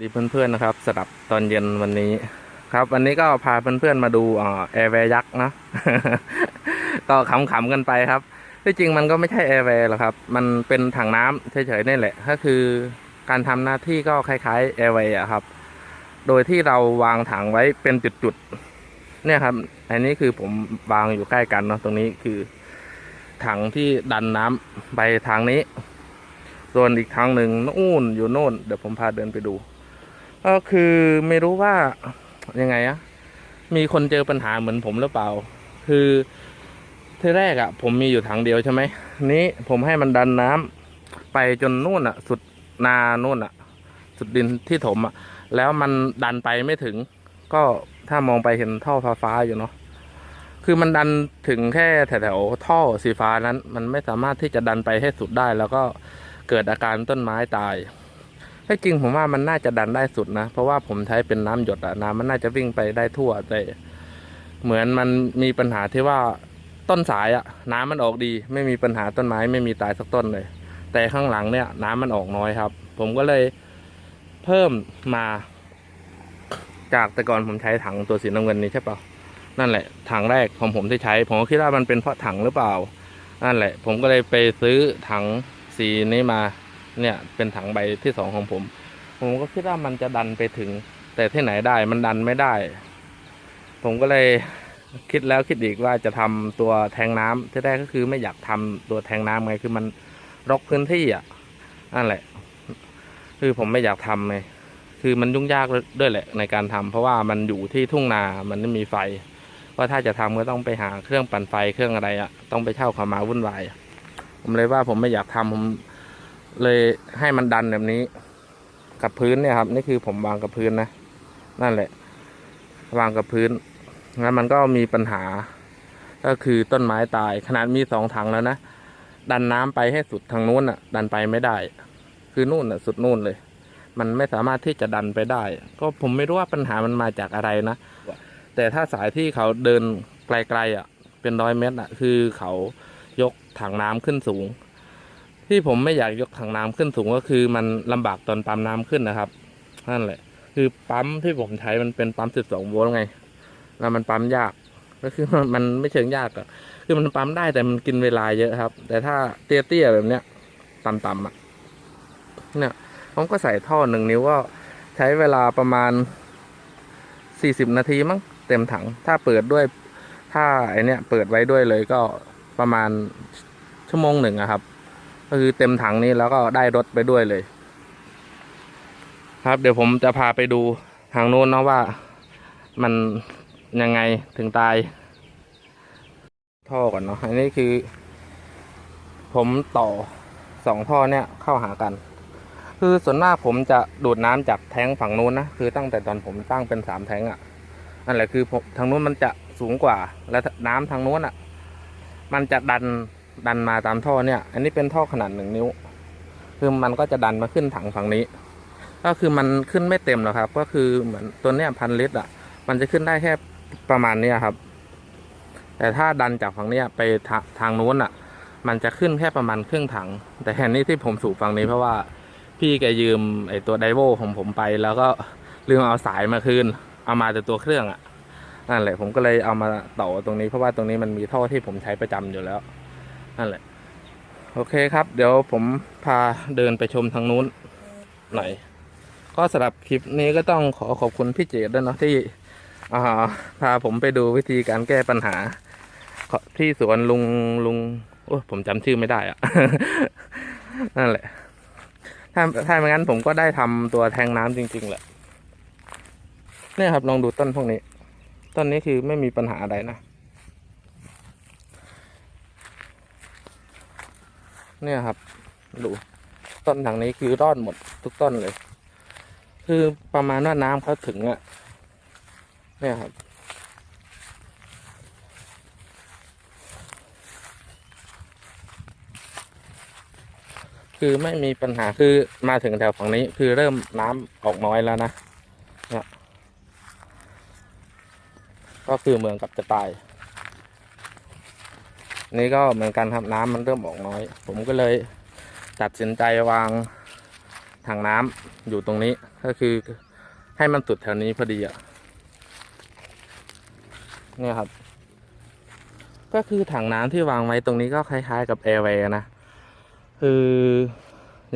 ดีเพื่อนๆนะครับสำหรับตอนเย็นวันนี้ ครับ วันนี้ก็พาเพื่อนๆมาดูแอร์แวร์ยักษ์นะก็ขำๆกันไปครับที่จริงมันก็ไม่ใช่แอร์แวร์หรอกครับ มันเป็นถังน้ำเฉยๆนี่แหละ ก็คือการทำหน้าที่ก็คล้ายๆแอร์แวร์อะครับ โดยที่เราวางถังไว้เป็นจุดๆเนี่ยครับ อันนี้คือผมวางอยู่ใกล้กันเนาะตรงนี้คือ ถังที่ดันน้ำไปทางนี้ ส่วนอีกทางหนึ่งนู่นอยู่โน่น เดี๋ยวผมพาเดินไปดู ก็คือไม่รู้ว่ายังไงอะมีคนเจอปัญหาเหมือนผมหรือเปล่า คือที่แรกอะผมมีอยู่ถังเดียวใช่ไหมนี้ผมให้มันดันน้ำไปจนนู่นอะสุดนานู่นอะสุดดินที่ถมอะแล้วมันดันไปไม่ถึง ก็ถ้ามองไปเห็นท่อฟ้าๆอยู่เนาะคือมันดันถึงแค่แถวๆท่อสีฟ้านั้น มันไม่สามารถที่จะดันไปให้สุดได้ แล้วก็เกิดอาการต้นไม้ตาย ถ้าจริงผมว่ามันน่าจะดันได้สุดนะ เพราะว่าผมใช้เป็นน้ำหยดอะน้ำมันน่าจะวิ่งไปได้ทั่วแต่เหมือนมันมีปัญหาที่ว่าต้นสายอะน้ำมันออกดี ไม่มีปัญหาต้นไม้ไม่มีตายสักต้นเลย แต่ข้างหลังเนี่ย น้ำมันออกน้อยครับ ผมก็เลยเพิ่มมา จากแต่ก่อนผมใช้ถังตัวสีน้ำเงินนี้ใช่ปะนั่นแหละถังแรกของผมที่ใช้ ผมก็คิดว่ามันเป็นเพราะถังหรือเปล่า นั่นแหละ ผมก็เลยไปซื้อถังสีนี้มา เนี่ยเป็นถังใบที่สองของผม ผมก็คิดว่ามันจะดันไปถึง แต่ที่ไหนได้มันดันไม่ได้ ผมก็เลยคิดแล้วคิดอีกว่าจะทำตัวแทงน้ำที่แรกก็คือไม่อยากทำตัวแทงน้ำไงคือมันรกพื้นที่อะนั่นแหละ คือผมไม่อยากทำไงคือมันยุ่งยากด้วยแหละในการทำเพราะว่ามันอยู่ที่ทุ่งนามันไม่มีไฟว่าถ้าจะทำก็ต้องไปหาเครื่องปั่นไฟเครื่องอะไรอะต้องไปเช่าเขามาวุ่นวายผมเลยว่าผมไม่อยากทำผม เลยให้มันดันแบบนี้ กับพื้นเนี่ยครับ นี่คือผมวางกับพื้นนะ นั่นแหละ วางกับพื้นแล้วมันก็มีปัญหา ก็คือต้นไม้ตาย ขนาดมีสองถังแล้วนะ ดันน้ำไปให้สุดทางนู้นอะ ดันไปไม่ได้ คือนู่นอะ สุดนู่นเลย มันไม่สามารถที่จะดันไปได้ ก็ผมไม่รู้ว่าปัญหามันมาจากอะไรนะ แต่ถ้าสายที่เขาเดินไกลๆอะ เป็นร้อยเมตรอะ คือเขายกถังน้ำขึ้นสูง ที่ผมไม่อยากยกถังน้ำขึ้นสูงก็คือมันลำบากตอนปั๊มน้ำขึ้นนะครับนั่นแหละ คือปั๊มที่ผมใช้มันเป็นปั๊ม 12 โวลต์ไง แล้วมันปั๊มยาก ก็คือมันไม่เชิงยากอะคือมันปั๊มได้แต่มันกินเวลาเยอะครับ แต่ถ้าเตี้ยๆแบบเนี้ยต่ำๆอะเนี่ยผมก็ใส่ท่อหนึ่งนิ้วก็ใช้เวลาประมาณ 40 นาทีมั้งเต็มถัง ถ้าเปิดด้วย ถ้าไอเนี้ยเปิดไว้ด้วยเลยก็ประมาณชั่วโมงหนึ่งอะครับ ก็คือเต็มถังนี้แล้วก็ได้รถไปด้วยเลย ครับเดี๋ยวผมจะพาไปดูทางโน้นนะว่ามันยังไงถึงตาย ท่อก่อนเนาะอันนี้คือ ผมต่อสองท่อเนี่ยเข้าหากัน คือส่วนมากผมจะดูดน้ำจากแทงฝั่งนู้นนะคือตั้งแต่ตอนผมตั้งเป็นสามแทงอะ่ะนั่นแหละคือทางนู้นมันจะสูงกว่า และน้ำทางนู้นอะ่ะ มันจะดัน ดันมาตามท่อเนี่ย อันนี้เป็นท่อขนาดหนึ่งนิ้ว คือมันก็จะดันมาขึ้นถังฝั่งนี้ ก็คือมันขึ้นไม่เต็มหรอกครับ ก็คือเหมือนตัวเนี้ยพันลิตรอะ มันจะขึ้นได้แค่ประมาณเนี้ยครับ แต่ถ้าดันจากฝั่งเนี้ยไปทาทางนู้นอะ มันจะขึ้นแค่ประมาณครึ่งถัง แต่แห่นี้ที่ผมสูบฝั่งนี้เพราะว่าพี่แกยืมไอตัวไดโวของผมไป แล้วก็ลืมเอาสายมาคืน เอามาแต่ตัวเครื่องอะนั่นแหละผมก็เลยเอามาต่อตรงนี้เพราะว่าตรงนี้มันมีท่อที่ผมใช้ประจำอยู่แล้ว นั่นแหละ โอเคครับ เดี๋ยวผมพาเดินไปชมทางนู้นหน่อยก็สำหรับคลิปนี้ก็ต้องขอขอบคุณพี่เจดด้วยเนาะที่พาผมไปดูวิธีการแก้ปัญหา ที่สวนลุงลุงโอ้ผมจำชื่อไม่ได้อะนั่นแหละ ถ้าถ้าไม่งั้นผมก็ได้ทำตัวแทงน้ำจริง ๆ แหละเนี่ยครับลองดูต้นพวกนี้ ต้นนี้คือไม่มีปัญหาอะไรนะ เนี่ยครับ ดูต้นทางนี้คือรอดหมดทุกต้นเลย คือประมาณว่าน้ำเขาถึงอะ่ะเนี่ยครับ คือไม่มีปัญหาคือมาถึงแถวฝั่งนี้คือเริ่มน้ำออกน้อยแล้วนะเนี่ยก็คือเมือนกับจะตาย นี่ก็เหมือนกันครับน้ำมันเริ่มออกน้อย ผมก็เลยตัดสินใจวางถังน้ำอยู่ตรงนี้ก็คือให้มันสุดแถวนี้พอดีอะเนี่ยครับ ก็คือถังน้ำที่วางไว้ตรงนี้ก็คล้าย ๆ กับแอร์เวย์นะ คือ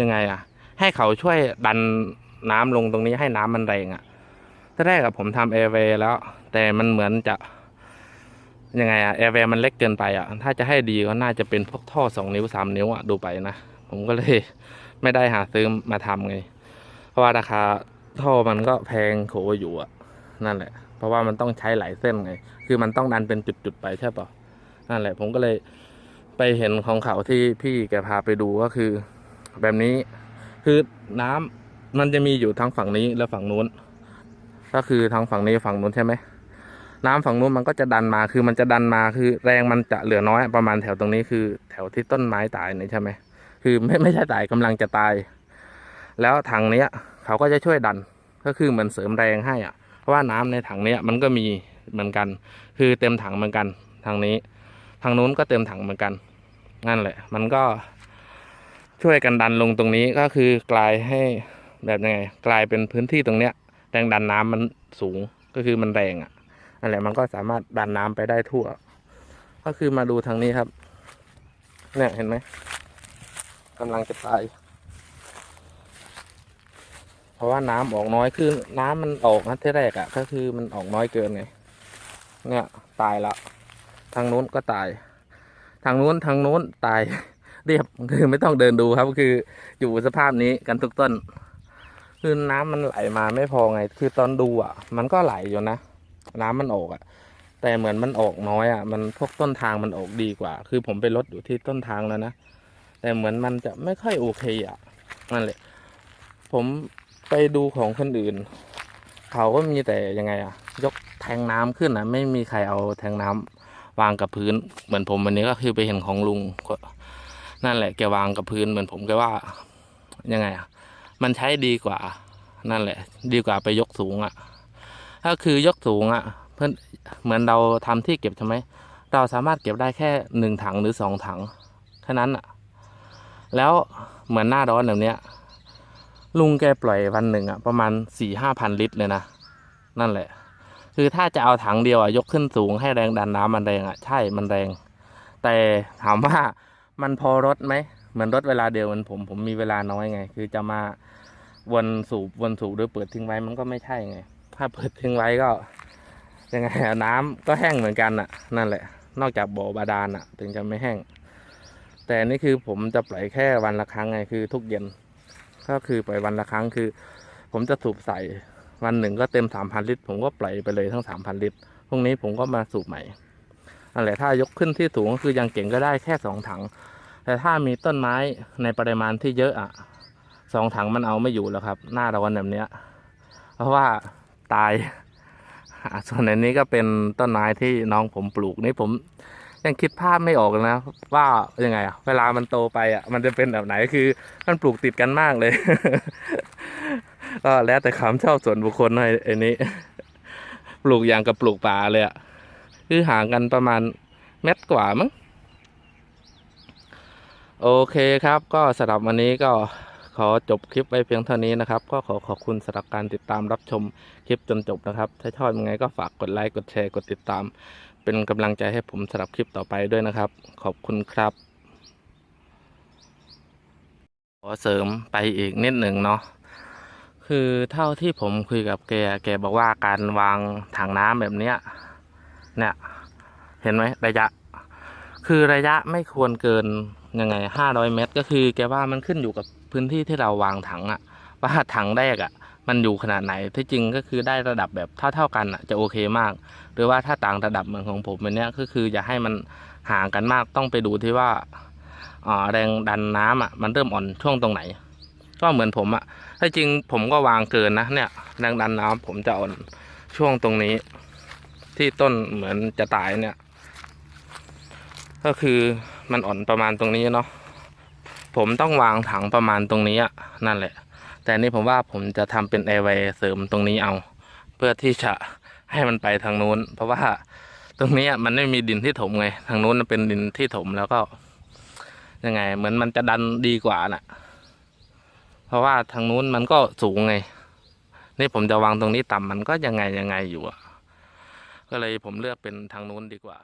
ยังไงอะ ให้เขาช่วยดันน้ำลงตรงนี้ให้น้ำมันแรงอะตอนแรกอะผมทำแอร์เวย์แล้ว แต่มันเหมือนจะ ยังไงอะแอร์เวย์มันเล็กเกินไปอะถ้าจะให้ดีก็น่าจะเป็นพวกท่อสองนิ้วสามนิ้วอะดูไปนะผมก็เลยไม่ได้หาซื้อมาทำไง เพราะว่าราคาท่อมันก็แพงโขอยู่อะนั่นแหละ เพราะว่ามันต้องใช้หลายเส้นไง คือมันต้องดันเป็นจุดๆไปใช่ปะนั่นแหละ ผมก็เลยไปเห็นของเขาที่พี่แกพาไปดูก็คือ แบบนี้คือน้ำมันจะมีอยู่ทั้งฝั่งนี้และฝั่งนู้น ก็คือทางฝั่งนี้ฝั่งนู้นใช่ไหม น้ำฝั่งนู้นมันก็จะดันมาคือมันจะดันมาคือ แรงมันจะเหลือน้อย ประมาณแถวตรงนี้คือ แถวที่ต้นไม้ตายนี่ใช่ไหมคือไม่ไม่ใช่ตายกำลังจะตาย แล้วถังเนี้ย เขาก็จะช่วยดันก็คือเหมือนเสริมแรงให้อะ เพราะว่าน้ำในถังเนี้ยมันก็มีเหมือนกัน คือเต็มถังเหมือนกันทางนี้ ทางนู้นก็เต็มถังเหมือนกันนั่นแหละ มันก็ช่วยกันดันลงตรงนี้ก็คือกลายให้แบบยังไง กลายเป็นพื้นที่ตรงเนี้ยแรงดันน้ำมันสูงก็คือมันแรงอะ นั่นแหละมันก็สามารถดันน้ำไปได้ทั่ว ก็คือมาดูทางนี้ครับ เนี่ยเห็นไหมกำลังจะตาย เพราะว่าน้ำออกน้อยคือน้ำมันออกนะที่แรกอะ่ะ ก็คือมันออกน้อยเกินไงเนี่ยตายละทางนู้นก็ตาย ทางนู้นทางนู้นตาย เรียบคือไม่ต้องเดินดูครับคืออยู่สภาพนี้กันทุกต้น คือน้ำมันไหลมาไม่พอไง คือตอนดูอะ มันก็ไหลอยู่นะ น้ำมันออกอะ แต่เหมือนมันออกน้อยอะ มันพวกต้นทางมันออกดีกว่า คือผมไปลดอยู่ที่ต้นทางแล้วนะ แต่เหมือนมันจะไม่ค่อยโอเคอะนั่นแหละ ผมไปดูของคนอื่น เขาก็มีแต่ยังไงอะ ยกแทงน้ำขึ้นอะไม่มีใครเอาแทงน้ำวางกับพื้น เหมือนผมวันนี้ก็คือไปเห็นของลุงก็นั่นแหละแกวางกับพื้นเหมือนผมแกว่ายังไงอะ มันใช้ดีกว่า นั่นแหละ ดีกว่าไปยกสูงอะ ถ้าคือยกสูงอะเพื่อนเหมือนเราทำที่เก็บใช่ไหมเราสามารถเก็บได้แค่หนึ่งถังหรือสองถังแค่นั้นอะ แล้วเหมือนหน้าร้อนแบบเนี้ยลุงแกปล่อยวันหนึ่งอะประมาณสี่ห้าพันลิตรเลยนะนั่นแหละ คือถ้าจะเอาถังเดียวอะยกขึ้นสูงให้แรงดันน้ำมันแรงอะใช่มันแรง แต่ถามว่ามันพอรถไหมเหมือนรถเวลาเดียวเหมือนผมผมมีเวลาน้อยไง คือจะมาวนสูบวนสูบหรือเปิดทิ้งไว้มันก็ไม่ใช่ไง ถ้าเปิดทิ้งไว้ก็ยังไงน้ำก็แห้งเหมือนกันอะ นั่นแหละ นอกจากบ่อบาดาลอะ ถึงจะไม่แห้ง แต่นี่คือผมจะปล่อยแค่วันละครั้งไงคือทุกเย็น ก็คือปล่อยวันละครั้งคือ ผมจะสูบใส่วันหนึ่งก็เต็มสามพันลิตร ผมก็ปล่อยไปเลยทั้งสามพันลิตร พรุ่งนี้ผมก็มาสูบใหม่นั่นแหละถ้ายกขึ้นที่สูงก็คือยังเก่งก็ได้แค่สองถัง แต่ถ้ามีต้นไม้ในปริมาณที่เยอะอะสองถังมันเอาไม่อยู่แล้วครับ หน้าร้อนแบบเนี้ย เพราะว่า ตายส่วนอันนี้ก็เป็นต้นไม้ที่น้องผมปลูกนี่ผม ยังคิดภาพไม่ออกนะ ว่ายังไงอะเวลามันโตไปอะมันจะเป็นแบบไหนคือมันปลูกติดกันมากเลย ก็แล้วแต่ความชอบส่วนบุคคลหน่อยไอ้นี้ ปลูกอย่างกับปลูกป่าเลยอะคือห่างกันประมาณเม็ดกว่ามั้งโอเคครับ ก็สำหรับวันนี้ก็ ขอจบคลิปไว้เพียงเท่านี้นะครับ ก็ขอขอบคุณสำหรับการติดตามรับชมคลิปจนจบนะครับ ถ้าชอบยังไงก็ฝากกดไลค์กดแชร์กดติดตาม เป็นกำลังใจให้ผมสำหรับคลิปต่อไปด้วยนะครับ ขอบคุณครับ ขอเสริมไปอีกนิดหนึ่งเนาะคือเท่าที่ผมคุยกับแกแกบอกว่าการวางถังน้ำแบบเนี้ยเนี่ย เห็นไหมระยะ คือระยะไม่ควรเกิน ยังไงห้าร้อยเมตร ก็คือแกว่ามันขึ้นอยู่กับพื้นที่ที่เราวางถังอะว่าถังแรกอะมันอยู่ขนาดไหนที่จริงก็คือได้ระดับแบบเท่าเท่ากันอะจะโอเคมาก หรือว่าถ้าต่างระดับเหมือนของผมแบบเนี้ยก็คืออย่าให้มันห่างกันมากต้องไปดูที่ว่าอ่าแรงดันน้ำอะมันเริ่มอ่อนช่วงตรงไหน ก็เหมือนผมอะถ้าจริงผมก็วางเกินนะเนี่ยแรงดันน้ำผมจะอ่อนช่วงตรงนี้ ที่ต้นเหมือนจะตายเนี่ย ก็คือมันอ่อนประมาณตรงนี้เนาะผมต้องวางถังประมาณตรงนี้อะนั่นแหละ แต่นี่ผมว่าผมจะทำเป็นแอร์เวย์เสริมตรงนี้เอา เพื่อที่จะให้มันไปทางนู้น เพราะว่าตรงนี้มันไม่มีดินที่ถมไง ทางนู้นเป็นดินที่ถมแล้วก็ ยังไง เหมือนมันจะดันดีกว่าน่ะ เพราะว่าทางนู้นมันก็สูงไง นี่ผมจะวางตรงนี้ต่ำมันก็ยังไงยังไงอยู่อะก็เลยผมเลือกเป็นทางนู้นดีกว่า